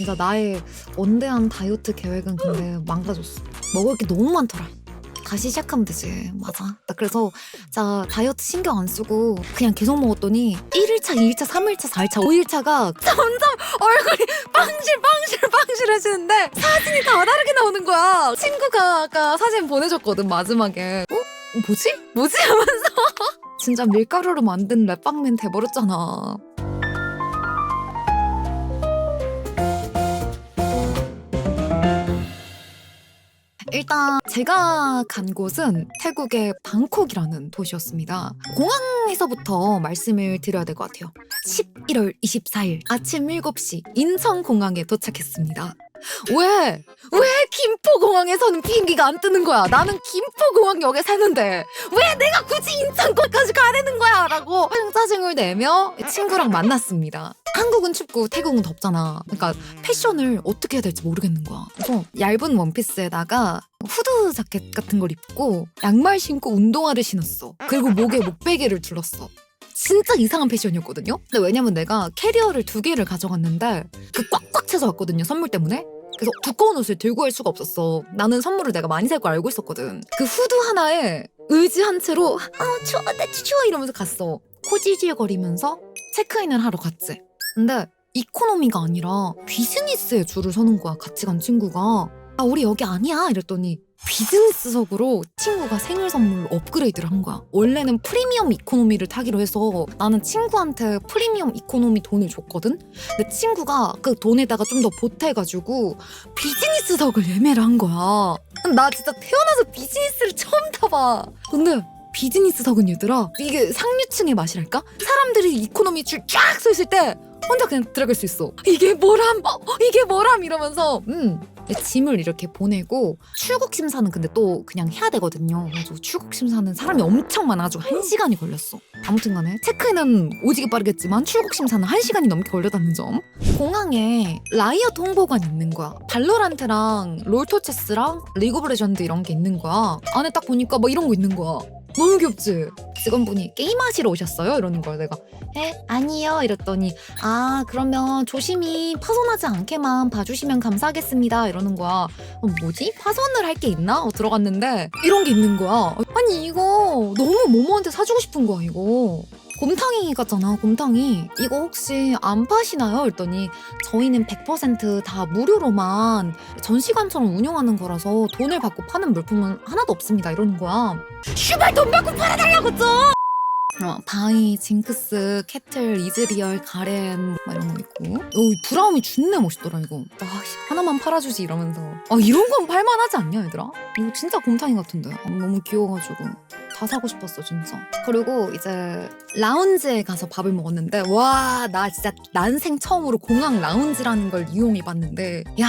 진짜 나의 원대한 다이어트 계획은 근데 망가졌어. 먹을 게 너무 많더라. 다시 시작하면 되지. 맞아. 나 그래서 자 다이어트 신경 안 쓰고 그냥 계속 먹었더니 1일차, 2일차, 3일차, 4일차, 5일차가 점점 얼굴이 빵실 빵실 빵실해지는데 사진이 다 다르게 나오는 거야. 친구가 아까 사진 보내줬거든 마지막에. 어? 어, 뭐지? 뭐지? 하면서 진짜 밀가루로 만든 랩빵맨 돼버렸잖아. 일단 제가 간 곳은 태국의 방콕이라는 도시였습니다. 공항에서부터 말씀을 드려야 될 것 같아요. 11월 24일 아침 7시 인천공항에 도착했습니다. 왜? 왜 김포공항에서는 비행기가 안 뜨는 거야? 나는 김포공항역에 사는데 왜 내가 굳이 인천까지 가야 되는 거야? 라고 짜증을 내며 친구랑 만났습니다. 한국은 춥고 태국은 덥잖아. 그러니까 패션을 어떻게 해야 될지 모르겠는 거야. 그래서 얇은 원피스에다가 후드 자켓 같은 걸 입고 양말 신고 운동화를 신었어. 그리고 목에 목베개를 둘렀어. 진짜 이상한 패션이었거든요. 근데 왜냐면 내가 캐리어를 두 개를 가져갔는데 그 꽉꽉 채서 왔거든요. 선물 때문에. 그래서 두꺼운 옷을 들고 갈 수가 없었어. 나는 선물을 내가 많이 살 걸 알고 있었거든. 그 후드 하나에 의지 한 채로 아 추워 나 추워 이러면서 갔어. 코지질거리면서 체크인을 하러 갔지. 근데 이코노미가 아니라 비즈니스에 줄을 서는 거야. 같이 간 친구가. 아 우리 여기 아니야 이랬더니 비즈니스석으로 친구가 생일 선물로 업그레이드를 한 거야. 원래는 프리미엄 이코노미를 타기로 해서 나는 친구한테 프리미엄 이코노미 돈을 줬거든? 근데 친구가 그 돈에다가 좀 더 보태가지고 비즈니스석을 예매를 한 거야. 나 진짜 태어나서 비즈니스를 처음 타봐. 근데 비즈니스석은 얘들아 이게 상류층의 맛이랄까? 사람들이 이코노미 줄 쫙 서 있을 때 혼자 그냥 들어갈 수 있어. 이게 뭐람? 어, 이게 뭐람? 이러면서 음 짐을 이렇게 보내고 출국 심사는 근데 또 그냥 해야 되거든요. 그래서 출국 심사는 사람이 엄청 많아가지고 한 시간이 걸렸어. 아무튼간에 체크인은 오지게 빠르겠지만 출국 심사는 한 시간이 넘게 걸렸다는 점. 공항에 라이엇 홍보관 있는 거야. 발로란트랑 롤토체스랑 리그 오브 레전드 이런 게 있는 거야. 안에 딱 보니까 막 이런 거 있는 거야. 너무 귀엽지? 직원분이 게임하시러 오셨어요? 이러는 거야. 내가 에? 아니요. 이랬더니 아 그러면 조심히 파손하지 않게만 봐주시면 감사하겠습니다. 이러는 거야. 어, 뭐지? 파손을 할 게 있나? 어, 들어갔는데 이런 게 있는 거야. 아니 이거 너무 모모한테 사주고 싶은 거야 이거 곰탕이 같잖아 곰탕이. 이거 혹시 안 파시나요? 했더니 저희는 100%다 무료로만 전시관처럼 운영하는 거라서 돈을 받고 파는 물품은 하나도 없습니다. 이러는 거야. 슈발 돈 받고 팔아달라고 좀! 어, 바이, 징크스, 캐틀, 이즈리얼, 가렌 막 이런 거 있고. 오, 이 브라움이 존나 멋있더라 이거. 아, 씨, 하나만 팔아주지 이러면서. 아 이런 건 팔만하지 않냐 얘들아? 이거 진짜 곰탕이 같은데. 아, 너무 귀여워가지고 다 사고 싶었어 진짜. 그리고 이제 라운지에 가서 밥을 먹었는데 와 나 진짜 난생 처음으로 공항 라운지라는 걸 이용해 봤는데 야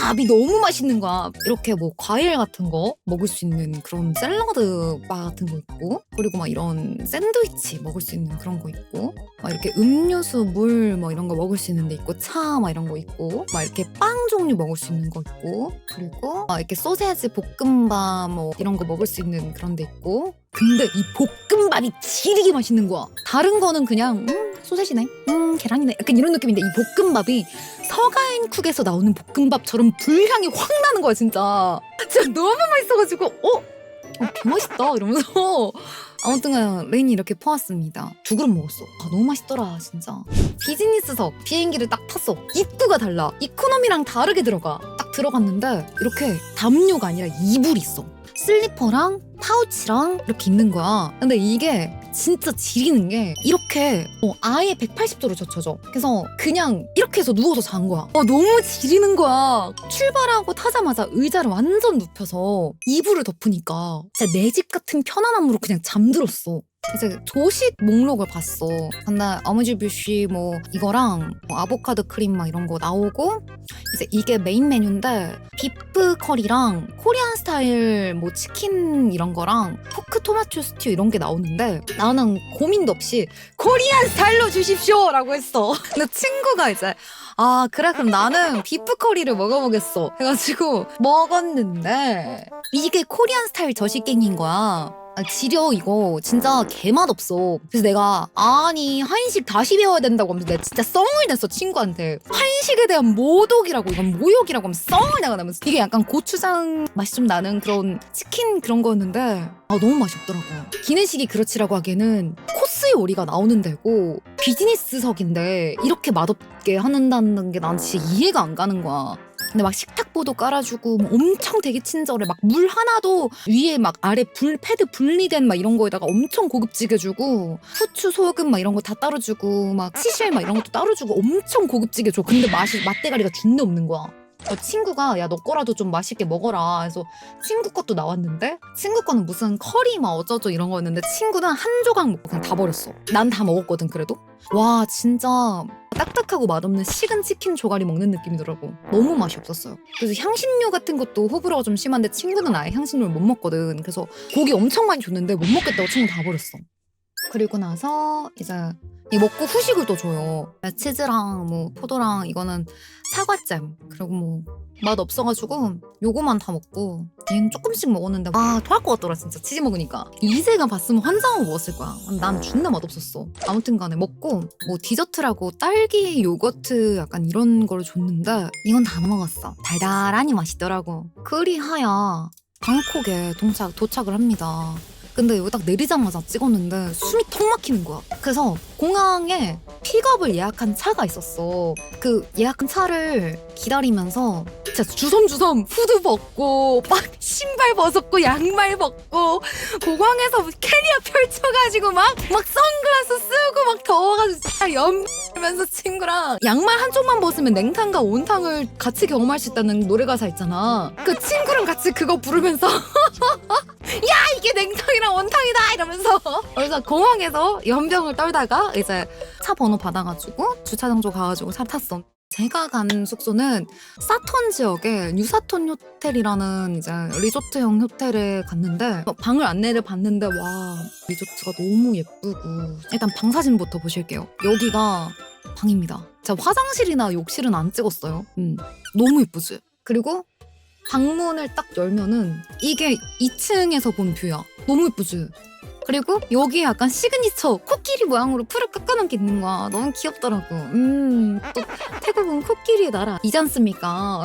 밥이 너무 맛있는 거야. 이렇게 뭐 과일 같은 거 먹을 수 있는 그런 샐러드 바 같은 거 있고, 그리고 막 이런 샌드위치 먹을 수 있는 그런 거 있고, 막 이렇게 음료수, 물 뭐 이런 거 먹을 수 있는 데 있고, 차 막 이런 거 있고, 막 이렇게 빵 종류 먹을 수 있는 거 있고, 그리고 막 이렇게 소세지 볶음밥 뭐 이런 거 먹을 수 있는 그런 데 있고, 근데 이 볶음밥이 지리게 맛있는 거야. 다른 거는 그냥 음 소세지네, 음 계란이네, 약간 이런 느낌인데 이 볶음밥이 서가인쿡에서 나오는 볶음밥처럼 불향이 확 나는 거야 진짜. 진짜 너무 맛있어가지고 어? 어, 개 맛있다 이러면서 아무튼 레인이 이렇게 퍼왔습니다. 두 그릇 먹었어. 아, 너무 맛있더라 진짜. 비즈니스석 비행기를 딱 탔어. 입구가 달라. 이코노미랑 다르게 들어가. 딱 들어갔는데 이렇게 담요가 아니라 이불이 있어. 슬리퍼랑 파우치랑 이렇게 있는 거야. 근데 이게 진짜 지리는 게 이렇게 어, 아예 180도로 젖혀져. 그래서 그냥 이렇게 해서 누워서 잔 거야. 어, 너무 지리는 거야. 출발하고 타자마자 의자를 완전 눕혀서 이불을 덮으니까 진짜 내 집 같은 편안함으로 그냥 잠들었어. 이제 조식 목록을 봤어. 근데 아무지뷰시 뭐 이거랑 뭐 아보카도 크림 막 이런 거 나오고 이제 이게 메인 메뉴인데 비프 커리랑 코리안 스타일 뭐 치킨 이런 거랑 포크 토마토 스튜 이런 게 나오는데 나는 고민도 없이 코리안 스타일로 주십시오라고 했어. 근데 친구가 이제 아 그래? 그럼 나는 비프 커리를 먹어보겠어. 해가지고 먹었는데 이게 코리안 스타일 저식갱인 거야. 아, 지려 이거. 진짜 개맛 없어. 그래서 내가 아니 한식 다시 배워야 된다고 하면서 내가 진짜 썽을 냈어 친구한테. 한식에 대한 모독이라고 이건 모욕이라고 하면서 썽을 내가 나면서. 이게 약간 고추장 맛이 좀 나는 그런 치킨 그런 거였는데 아 너무 맛이 없더라고요 기내식이 그렇지라고 하기에는 코스 요리가 나오는 데고 비즈니스석인데 이렇게 맛없게 하는다는 게 난 진짜 이해가 안 가는 거야. 근데 막 식탁보도 깔아주고 뭐 엄청 되게 친절해. 막 물 하나도 위에 막 아래 불 패드 분리된 막 이런 거에다가 엄청 고급지게 주고 후추 소금 막 이런 거 다 따로 주고 막 치실 막 이런 것도 따로 주고 엄청 고급지게 줘. 근데 맛이 맛대가리가 준내 없는 거야 어, 친구가 야 너 거라도 좀 맛있게 먹어라. 그래서 친구 것도 나왔는데 친구 거는 무슨 커리 막 어쩌죠 이런 거였는데 친구는 한 조각 먹고 그냥 다 버렸어. 난 다 먹었거든 그래도. 와 진짜 딱딱하고 맛없는 식은 치킨 조가리 먹는 느낌이더라고. 너무 맛이 없었어요. 그래서 향신료 같은 것도 호불호가 좀 심한데 친구는 아예 향신료를 못 먹거든. 그래서 고기 엄청 많이 줬는데 못 먹겠다고 친구 다 버렸어. 그리고 나서 이제 이 먹고 후식을 또 줘요. 치즈랑 뭐 포도랑 이거는 사과잼 그리고 뭐 맛 없어가지고 요거만 다 먹고 얘는 조금씩 먹었는데 아 토할 것 같더라 진짜. 치즈 먹으니까. 이세가 봤으면 환장하고 먹었을 거야. 난 존나 맛없었어. 아무튼 간에 먹고 뭐 디저트라고 딸기 요거트 약간 이런 걸 줬는데 이건 다 먹었어. 달달하니 맛있더라고. 그리하여 방콕에 도착, 도착을 합니다 근데 여기 딱 내리자마자 찍었는데 숨이 턱 막히는 거야. 그래서 공항에 픽업을 예약한 차가 있었어. 그 예약한 차를 기다리면서 진짜 주섬주섬 후드 벗고 막 신발 벗었고 양말 벗고 공항에서 캐리어 펼쳐가지고 막 막 선글라스 쓰고 막 더워가지고 진짜 염면서 친구랑 양말 한쪽만 벗으면 냉탕과 온탕을 같이 경험할 수 있다는 노래 가사 있잖아. 그 친구랑 같이 그거 부르면서 야 이게 냉탕이랑 온탕이다 이러면서 그래서 공항에서 연병을 떨다가 이제 차 번호 받아가지고 주차장 쪽 가가지고 차 탔어. 제가 간 숙소는 사톤 지역의 뉴사톤 호텔이라는 이제 리조트형 호텔에 갔는데 어, 방을 안내를 받는데 와 리조트가 너무 예쁘고 일단 방 사진부터 보실게요. 여기가 방입니다. 제가 화장실이나 욕실은 안 찍었어요. 음, 너무 예쁘지? 그리고 방문을 딱 열면은 이게 2층에서 본 뷰야. 너무 예쁘지? 그리고 여기에 약간 시그니처 코끼리 모양으로 풀을 깎아놓은 게 있는 거야. 너무 귀엽더라고. 음, 또 태국은 코끼리의 나라 이지 않습니까?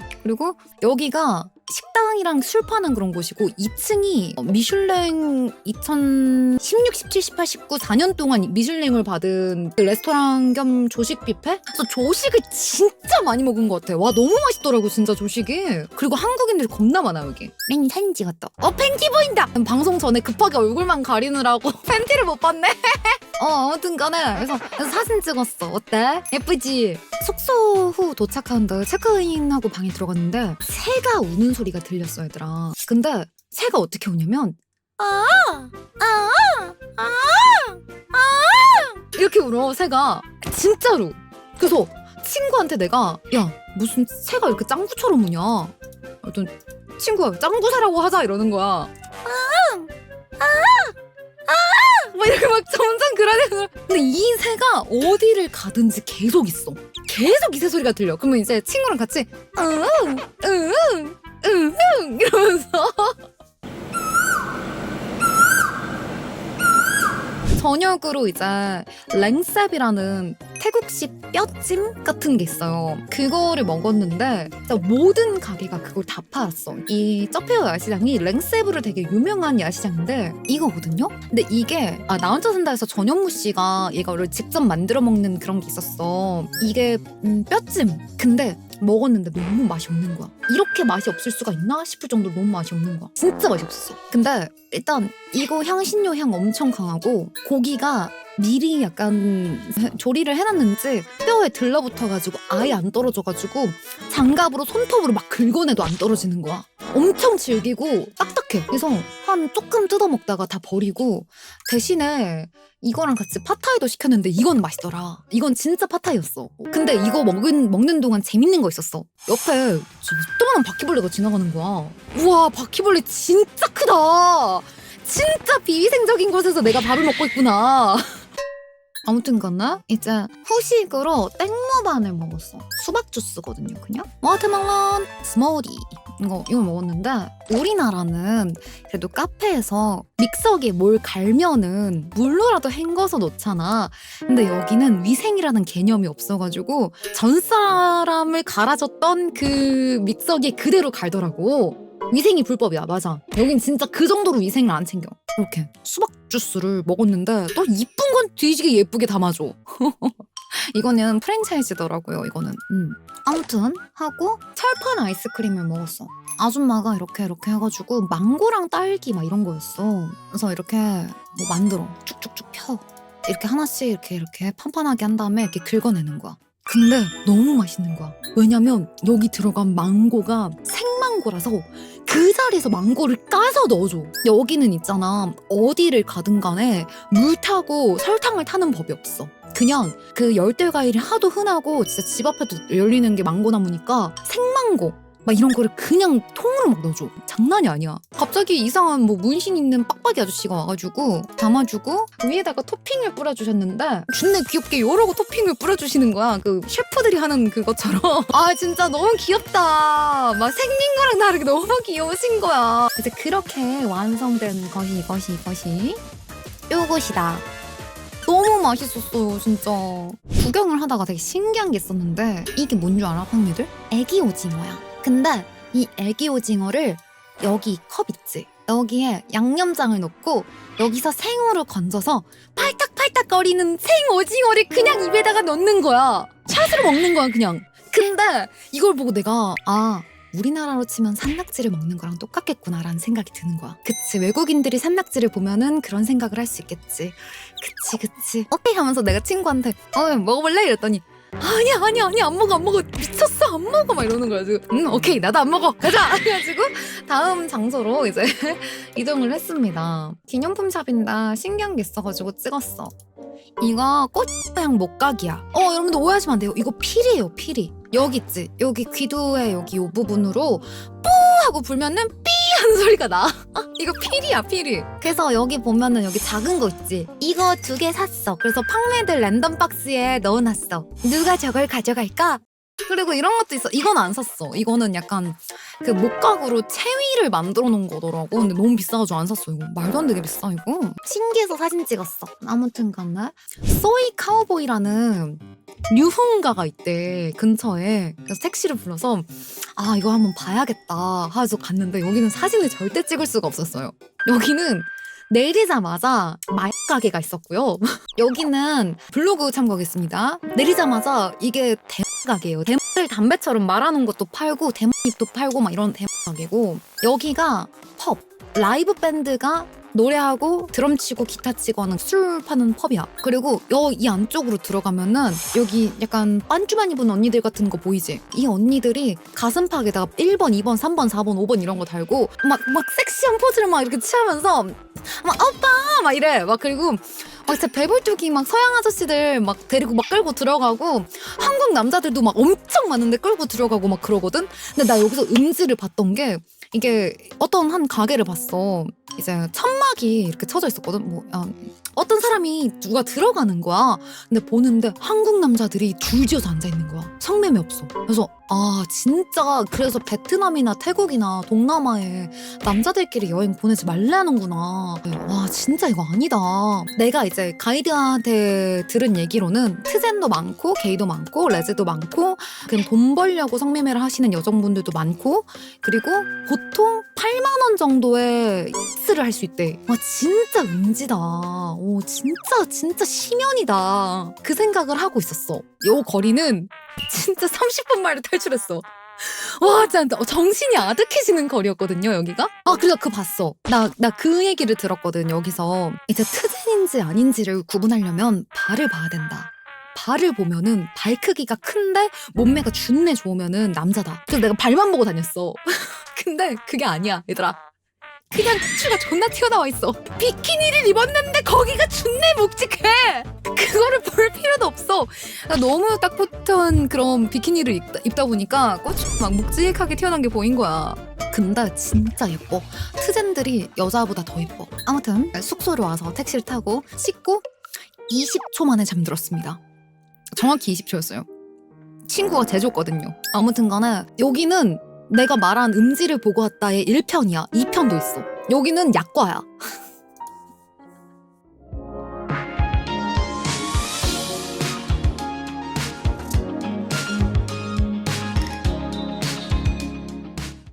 예. 그리고 여기가 식당이랑 술 파는 그런 곳이고 2층이 미슐랭 2016, 17, 18, 19 4년 동안 미슐랭을 받은 그 레스토랑 겸 조식 뷔페? 그래서 조식을 진짜 많이 먹은 것 같아. 와 너무 맛있더라고 진짜 조식이. 그리고 한국인들이 겁나 많아 여기. 랭이 사진 찍었다. 어 팬티 보인다. 방송 전에 급하게 얼굴만 가리느라고 팬티를 못 봤네. 어 아무튼 간에 그래서, 그래서 사진 찍었어. 어때? 예쁘지? 숙소 후 도착하는데 체크인하고 방에 들어갔는데 새가 우는 소리 가 들렸어 얘들아. 근데 새가 어떻게 우냐면 아, 아, 아, 아 이렇게 울어 새가 진짜로. 그래서 친구한테 내가 야 무슨 새가 이렇게 짱구처럼 우냐? 어떤 친구가 짱구새라고 하자 이러는 거야. 막 이렇게 막 점점 그러는 근데 이 새가 어디를 가든지 계속 있어. 계속 이 새 소리가 들려. 그러면 이제 친구랑 같이 응, 응, 응, 응 이러면서 저녁으로 이제 랭셉이라는 태국식 뼈찜 같은 게 있어요. 그거를 먹었는데 진짜 모든 가게가 그걸 다 팔았어. 이 쩌페어 야시장이 랭셉으로 되게 유명한 야시장인데 이거거든요. 근데 이게 아, 나 혼자 산다에서 전현무 씨가 이거를 직접 만들어 먹는 그런 게 있었어. 이게 음, 뼈찜. 근데 먹었는데 너무 맛이 없는 거야. 이렇게 맛이 없을 수가 있나 싶을 정도로 너무 맛이 없는 거야. 진짜 맛이 없었어. 근데 일단 이거 향신료 향 엄청 강하고 고기가 미리 약간 조리를 해놨는지 뼈에 들러붙어가지고 아예 안 떨어져가지고 장갑으로 손톱으로 막 긁어내도 안 떨어지는 거야. 엄청 질기고 딱딱해. 그래서 한 조금 뜯어 먹다가 다 버리고 대신에 이거랑 같이 파타이도 시켰는데 이건 맛있더라. 이건 진짜 파타이였어. 근데 이거 먹은, 먹는 동안 재밌는 거 있었어. 옆에 조그만한 바퀴벌레가 지나가는 거야. 우와 바퀴벌레 진짜 크다. 진짜 비위생적인 곳에서 내가 밥을 먹고 있구나. 아무튼 간에 이제 후식으로 땡모반을 먹었어. 수박 주스거든요, 그냥. 워터멜론 스무디 이거 이거 먹었는데 우리나라는 그래도 카페에서 믹서기에 뭘 갈면은 물로라도 헹궈서 넣잖아. 근데 여기는 위생이라는 개념이 없어가지고 전 사람을 갈아줬던 그 믹서기에 그대로 갈더라고. 위생이 불법이야, 맞아. 여긴 진짜 그 정도로 위생을 안 챙겨. 이렇게 수박 주스를 먹었는데 또 이쁜 건 뒤지게 예쁘게 담아줘. 이거는 프랜차이즈더라고요, 이거는. 음. 아무튼 하고 철판 아이스크림을 먹었어. 아줌마가 이렇게 이렇게 해가지고 망고랑 딸기 막 이런 거였어. 그래서 이렇게 뭐 만들어 쭉쭉쭉 펴. 이렇게 하나씩 이렇게 이렇게 판판하게 한 다음에 이렇게 긁어내는 거야. 근데 너무 맛있는 거야. 왜냐면 여기 들어간 망고가 생망고라서 그 자리에서 망고를 까서 넣어줘. 여기는 있잖아. 어디를 가든 간에 물 타고 설탕을 타는 법이 없어. 그냥 그 열대 과일이 하도 흔하고 진짜 집 앞에도 열리는 게 망고나무니까 생망고 막 이런 거를 그냥 통으로 막 넣어줘. 장난이 아니야. 갑자기 이상한 뭐 문신 있는 빡빡이 아저씨가 와가지고 담아주고 위에다가 토핑을 뿌려주셨는데 존나 귀엽게 요러고 토핑을 뿌려주시는 거야. 그 셰프들이 하는 그것처럼. 아 진짜 너무 귀엽다. 막 생긴 거랑 다르게 너무 귀여우신 거야. 이제 그렇게 완성된 것이 이것이 이것이 요것이다. 너무 맛있었어요, 진짜. 구경을 하다가 되게 신기한 게 있었는데 이게 뭔 줄 알아, 팡미들? 애기 오징어야. 근데 이 애기 오징어를 여기 컵 있지? 여기에 양념장을 넣고 여기서 생으로 건져서 팔딱팔딱 거리는 생 오징어를 그냥 입에다가 넣는 거야. 샷으로 먹는 거야, 그냥. 근데 이걸 보고 내가 아 우리나라로 치면 산낙지를 먹는 거랑 똑같겠구나라는 생각이 드는 거야. 그치 외국인들이 산낙지를 보면은 그런 생각을 할 수 있겠지. 그치 그치. 오케이 하면서 내가 친구한테 어 먹어볼래 이랬더니 아니야 아니야 아니야 안 먹어 안 먹어. 미쳤어 안 먹어. 막 이러는 거야 지금. 응 오케이 나도 안 먹어. 가자. 그래가지고 다음 장소로 이제 이동을 했습니다. 기념품 샵인데 신기한 게 있어가지고 찍었어. 이거 꽃모양 목각이야. 어 여러분들 오해하시면 안 돼요. 이거 필이에요 필이 여기 있지? 여기 귀도의 여기 요 부분으로 뽀 하고 불면은 삐 하는 소리가 나. 이거 필이야 필이. 그래서 여기 보면은 여기 작은 거 있지? 이거 두 개 샀어. 그래서 팡매들 랜덤 박스에 넣어놨어. 누가 저걸 가져갈까? 그리고 이런 것도 있어. 이건 안 샀어. 이거는 약간 그 목각으로 체위를 만들어 놓은 거더라고. 근데 너무 비싸가지고 안 샀어 이거. 말도 안 되게 비싸 이거. 신기해서 사진 찍었어. 아무튼 간에. 소이 카우보이라는 유흥가가 있대 근처에 그래서 택시를 불러서 아 이거 한번 봐야겠다 하면서 갔는데 여기는 사진을 절대 찍을 수가 없었어요 여기는 내리자마자 마약 가게가 있었고요. 여기는 블로그 참고하겠습니다. 내리자마자 이게 대마 가게예요. 대마를 담배처럼 말하는 것도 팔고 대마잎도 팔고 막 이런 대마 가게고 여기가 펍 라이브 밴드가 노래하고 드럼 치고 기타 치고 하는 술 파는 펍이야. 그리고 여, 이 안쪽으로 들어가면은 여기 약간 반주만 입은 언니들 같은 거 보이지? 이 언니들이 가슴팍에다가 1번, 2번, 3번, 4번, 5번 이런 거 달고 막, 막 섹시한 포즈를 막 이렇게 취하면서 막 오빠 막 이래. 막 그리고 막 진짜 배불뚝이 막 서양 아저씨들 막 데리고 막 끌고 들어가고 한국 남자들도 막 엄청 많은데 끌고 들어가고 막 그러거든. 근데 나 여기서 음지를 봤던 게 이게 어떤 한 가게를 봤어. 이제 천막이 이렇게 쳐져 있었거든. 뭐 아, 어떤 사람이 누가 들어가는 거야. 근데 보는데 한국 남자들이 줄지어서 앉아 있는 거야. 성매매 없어. 그래서 아 진짜 그래서 베트남이나 태국이나 동남아에 남자들끼리 여행 보내지 말라는구나. 와 진짜 이거 아니다. 내가 이제 가이드한테 들은 얘기로는 트젠도 많고 게이도 많고 레즈도 많고 그냥 돈 벌려고 성매매를 하시는 여성분들도 많고 그리고 보통 8만 원 정도의 X를 할 수 있대. 와 진짜 은지다. 오 진짜 진짜 심연이다. 그 생각을 하고 있었어. 요 거리는 진짜 30분 만에 탈출했어. 와, 진짜 정신이 아득해지는 거리였거든요, 여기가. 아, 그래서 그 봤어. 나, 나 그 얘기를 들었거든, 여기서. 이제 트젠인지 아닌지를 구분하려면 발을 봐야 된다. 발을 보면은 발 크기가 큰데 몸매가 준내 좋으면은 남자다. 그래서 내가 발만 보고 다녔어. 근데 그게 아니야, 얘들아. 그냥 척추가 존나 튀어나와 있어. 비키니를 입었는데 거기가 준내 묵직해. 그거를 볼 필요도 없어. 나 너무 딱 붙은 그런 비키니를 입다, 입다 보니까 꼬치 막 묵직하게 튀어나온 게 보인 거야. 근데 진짜 예뻐. 트젠들이 여자보다 더 예뻐. 아무튼 숙소로 와서 택시를 타고 씻고 20초 만에 잠들었습니다. 정확히 20초였어요. 친구가 재줬거든요. 아무튼 간에 여기는 내가 말한 음지를 보고 왔다의 1편이야. 2편도 있어. 여기는 약과야.